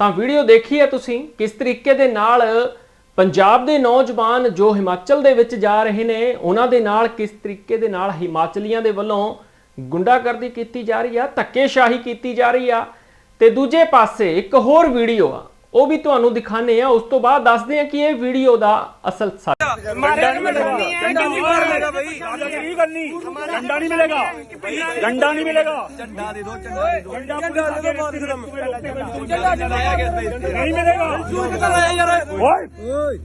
ਤਾਂ ਵੀਡੀਓ ਦੇਖੀ ਹੈ ਤੁਸੀਂ, ਕਿਸ ਤਰੀਕੇ ਦੇ ਨਾਲ ਪੰਜਾਬ ਦੇ ਨੌਜਵਾਨ ਜੋ ਹਿਮਾਚਲ ਦੇ ਵਿੱਚ ਜਾ ਰਹੇ ਨੇ, ਉਹਨਾਂ ਦੇ ਨਾਲ ਕਿਸ ਤਰੀਕੇ ਦੇ ਨਾਲ ਹਿਮਾਚਲੀਆਂ ਦੇ ਵੱਲੋਂ ਗੁੰਡਾਗਰਦੀ ਕੀਤੀ ਜਾ ਰਹੀ ਆ, ਧੱਕੇਸ਼ਾਹੀ ਕੀਤੀ ਜਾ ਰਹੀ ਆ। ਤੇ ਦੂਜੇ ਪਾਸੇ ਇੱਕ ਹੋਰ ਵੀਡੀਓ ਆ ਉਹ ਵੀ ਤੁਹਾਨੂੰ ਦਿਖਾਣੇ ਆ ਉਸ ਤੋਂ ਬਾਅਦ ਦੱਸਦੇ ਆ ਕਿ ਇਹ ਵੀਡੀਓ ਦਾ ਅਸਲ ਸੱਚ ਮਾਰਿਆ ਨਹੀਂ ਮਿਲੇਗਾ। ਡੰਡਾ ਨਹੀਂ ਮਿਲੇਗਾ। ਬਈ। ਨਹੀਂ ਕਰਨੀ? ਡੰਡਾ ਨਹੀਂ ਮਿਲੇਗਾ। ਡੰਡਾ ਨਹੀਂ ਮਿਲੇਗਾ। ਡੰਡਾ ਦੇ ਦੋ ਡੰਡਾ ਦੇ ਦੋ। ਡੰਡਾ ਦੇ ਦੋ ਬਾਅਦ ਖਤਮ ਡੰਡਾ ਲਾਇਆ ਗਿਆ ਨਹੀਂ ਮਿਲੇਗਾ। ਸੂਝ ਕਰ ਲਾਇਆ ਯਾਰ? ਓਏ।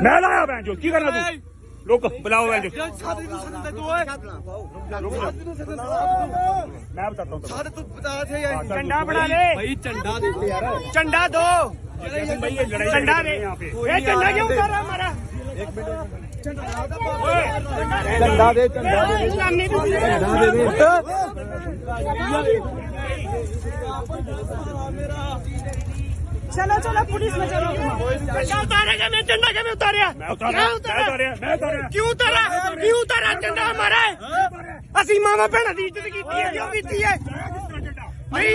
ਮੈਂ ਲਾਇਆ ਬੈਂਜੋ ਕੀ ਕਰਨਾ ਤੂੰ? ਰੁਕ ਬੁਲਾਓ ਵੈਲ ਸਾਡੇ ਨੂੰ ਸੰਦੇ ਤੋ ਓਏ। ਸਾਡੇ ਨੂੰ ਸੰਦੇ ਤੋ ਮੈਂ ਬਤਾਤਾ ਹੂੰ ਸਾਡੇ ਤੂੰ ਬਤਾ ਥੇ ਯਾਰ। ਝੰਡਾ ਬਣਾ ਲੈ। ਭਾਈ ਝੰਡਾ ਦੇ ਯਾਰ। ਝੰਡਾ ਦੋ। ਝੰਡਾ ਦੇ। ਇਹ ਝੰਡਾ ਕਿਉਂ ਉਤਾਰ ਰਿਹਾ ਮਾਰਾ? ਇੱਕ ਮਿੰਟ ਝੰਡਾ ਦੇ ਝੰਡਾ ਦੇ। ਝੰਡਾ ਦੇ। ਦੇ। ਮੇਰਾ ਚਲੋ ਚਲੋ ਪੁਲਿਸ ਮੈਂ ਚਲੋ ਕਿਉਂ ਉਤਾਰਿਆ ਗਿਆ ਮੈਂ ਝੰਡਾ ਕਿਵੇਂ ਮੈਂ ਉਤਾਰਿਆ ਮੈਂ ਉਤਾਰਿਆ ਮੈਂ ਉਤਾਰਿਆ ਕਿਉਂ ਤਾਰਾ ਕਿਉਂ ਉਤਾਰਿਆ ਝੰਡਾ ਮਾਰੇ ਅਸੀਂ ਮਾਵਾ ਭੈਣਾਂ ਦੀ ਇੱਜ਼ਤ ਕੀਤੀ ਹੈ ਕਿਉਂ ਕੀਤੀ ਹੈ ਨਹੀਂ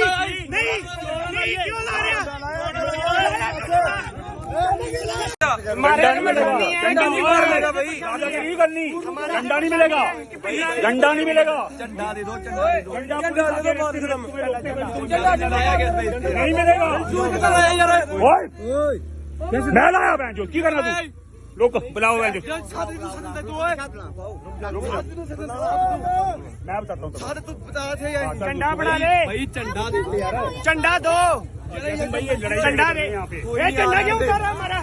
ਨਹੀਂ ਕਿਉਂ ਲਾ ਰਿਹਾ झंडा नहीं मिलेगा। झंडा नहीं मिलेगा भाई। करनी। नहीं मिलेगा। नहीं मिलेगा। दो नहीं मिलेगा। मैं लाया जो की करना तू? रुक बुलाओ मैं बताता हूँ झंडा बना ले। भाई दे झंडा दो। दे। क्यों कर रहा हमारा?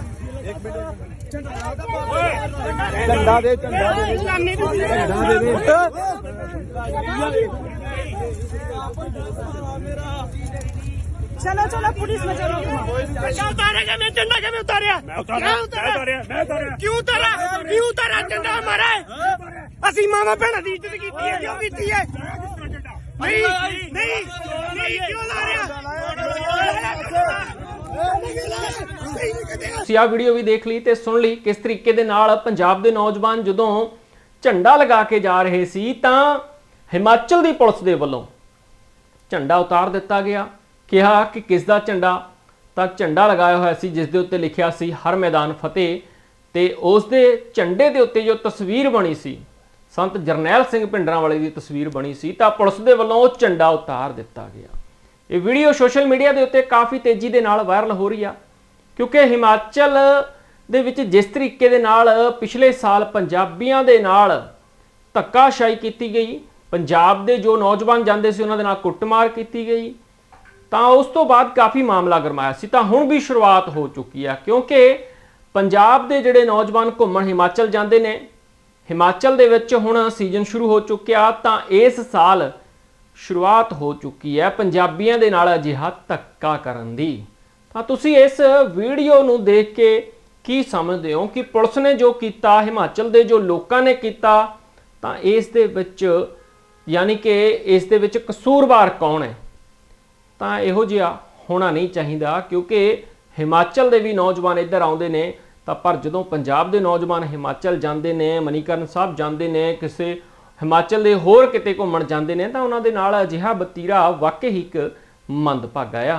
ਝੰਡਾ ਦੇ ਝੰਡਾ ਦੇ इस्लामी ਝੰਡਾ ਦੇ ਦੇ चलो चलो पुलिस में चलो झंडा उतारेगा मैं झंडा क्यों उतारिया मैं उतारा मैं उतारा मैं उतारा क्यों उतारा क्यों उतारा झंडा हमारा है ਅਸੀਂ ਮਾਮਾ ਭੈਣਾਂ ਦੀ ਇੱਜ਼ਤ ਕੀਤੀ ਹੈ ਕਿਉਂ ਕੀਤੀ ਹੈ ਨਹੀਂ ਨਹੀਂ ਨਹੀਂ ਕਿਉਂ ਲਾ ਰਿਹਾ ਤੁਸੀਂ ਆ ਵੀਡੀਓ ਵੀ ਦੇਖ ਲਈ ਤੇ ਸੁਣ ਲਈ ਕਿਸ ਤਰੀਕੇ ਦੇ ਨਾਲ ਪੰਜਾਬ ਦੇ ਨੌਜਵਾਨ ਜਦੋਂ ਝੰਡਾ ਲਗਾ ਕੇ ਜਾ ਰਹੇ ਸੀ ਤਾਂ ਹਿਮਾਚਲ ਦੀ ਪੁਲਿਸ ਦੇ ਵੱਲੋਂ ਝੰਡਾ ਉਤਾਰ ਦਿੱਤਾ ਗਿਆ। ਕਿਹਾ ਕਿ ਕਿਸ ਦਾ ਝੰਡਾ? ਤਾਂ ਝੰਡਾ ਲਗਾਇਆ ਹੋਇਆ ਸੀ, ਜਿਸ ਦੇ ਉੱਤੇ ਲਿਖਿਆ ਸੀ, ਹਰ ਮੈਦਾਨ ਫਤਿਹ। ਤੇ ਉਸ ਦੇ ਝੰਡੇ ਦੇ ਉੱਤੇ ਜੋ ਤਸਵੀਰ ਬਣੀ ਸੀ, ਸੰਤ ਜਰਨੈਲ ਸਿੰਘ ਪਿੰਡਰਾਂ ਵਾਲੇ ਦੀ ਤਸਵੀਰ ਬਣੀ ਸੀ, ਤਾਂ ਪੁਲਿਸ ਦੇ ਵੱਲੋਂ ਉਹ ਝੰਡਾ ਉਤਾਰ ਦਿੱਤਾ ਗਿਆ। ਇਹ ਵੀਡੀਓ ਸੋਸ਼ਲ ਮੀਡੀਆ ਦੇ ਉੱਤੇ ਕਾਫੀ ਤੇਜ਼ੀ ਦੇ ਨਾਲ ਵਾਇਰਲ ਹੋ ਰਹੀ ਆ, ਕਿਉਂਕਿ ਹਿਮਾਚਲ ਦੇ ਵਿੱਚ ਜਿਸ ਤਰੀਕੇ ਦੇ ਨਾਲ ਪਿਛਲੇ ਸਾਲ ਪੰਜਾਬੀਆਂ ਦੇ ਨਾਲ ਧੱਕਾਸ਼ਾਹੀ ਕੀਤੀ ਗਈ, ਪੰਜਾਬ ਦੇ ਜੋ ਨੌਜਵਾਨ ਜਾਂਦੇ ਸੀ ਉਹਨਾਂ ਦੇ ਨਾਲ ਕੁੱਟਮਾਰ ਕੀਤੀ ਗਈ, ਤਾਂ ਉਸ ਤੋਂ ਬਾਅਦ ਕਾਫੀ ਮਾਮਲਾ ਗਰਮਾਇਆ ਸੀ। ਤਾਂ ਹੁਣ ਵੀ ਸ਼ੁਰੂਆਤ ਹੋ ਚੁੱਕੀ ਆ, ਕਿਉਂਕਿ ਪੰਜਾਬ ਦੇ ਜਿਹੜੇ ਨੌਜਵਾਨ ਘੁੰਮਣ ਹਿਮਾਚਲ ਜਾਂਦੇ ਨੇ, ਹਿਮਾਚਲ ਦੇ ਵਿੱਚ ਹੁਣ ਸੀਜ਼ਨ ਸ਼ੁਰੂ ਹੋ ਚੁੱਕਿਆ, ਤਾਂ ਇਸ ਸਾਲ ਸ਼ੁਰੂਆਤ ਹੋ ਚੁੱਕੀ ਹੈ ਪੰਜਾਬੀਆਂ ਦੇ ਨਾਲ ਅਜਿਹਾ ਧੱਕਾ ਕਰਨ ਦੀ। ਤਾਂ ਤੁਸੀਂ ਇਸ ਵੀਡੀਓ ਨੂੰ ਦੇਖ ਕੇ ਕੀ ਸਮਝਦੇ ਹੋ ਕਿ ਪੁਲਿਸ ਨੇ ਜੋ ਕੀਤਾ, ਹਿਮਾਚਲ ਦੇ ਜੋ ਲੋਕਾਂ ਨੇ ਕੀਤਾ, ਤਾਂ ਇਸ ਦੇ ਵਿੱਚ ਯਾਨੀ ਕਿ ਇਸ ਦੇ ਵਿੱਚ ਕਸੂਰਵਾਰ ਕੌਣ ਹੈ? ਤਾਂ ਇਹੋ ਜਿਹਾ ਹੋਣਾ ਨਹੀਂ ਚਾਹੀਦਾ ਕਿਉਂਕਿ ਹਿਮਾਚਲ ਦੇ ਵੀ ਨੌਜਵਾਨ ਇੱਧਰ ਆਉਂਦੇ ਨੇ, ਤਾਂ ਪਰ ਜਦੋਂ ਪੰਜਾਬ ਦੇ ਨੌਜਵਾਨ ਹਿਮਾਚਲ ਜਾਂਦੇ ਨੇ, ਮਨੀਕਰਨ ਸਾਹਿਬ ਜਾਂਦੇ ਨੇ, ਕਿਸੇ ਹਿਮਾਚਲ ਦੇ ਹੋਰ ਕਿਤੇ ਘੁੰਮਣ ਜਾਂਦੇ ਨੇ ਤਾਂ ਉਹਨਾਂ ਦੇ ਨਾਲ ਅਜਿਹਾ ਬਤੀਰਾ ਵਾਕਈ ਹੀ ਇੱਕ ਮੰਦਭਾਗਾ ਆ।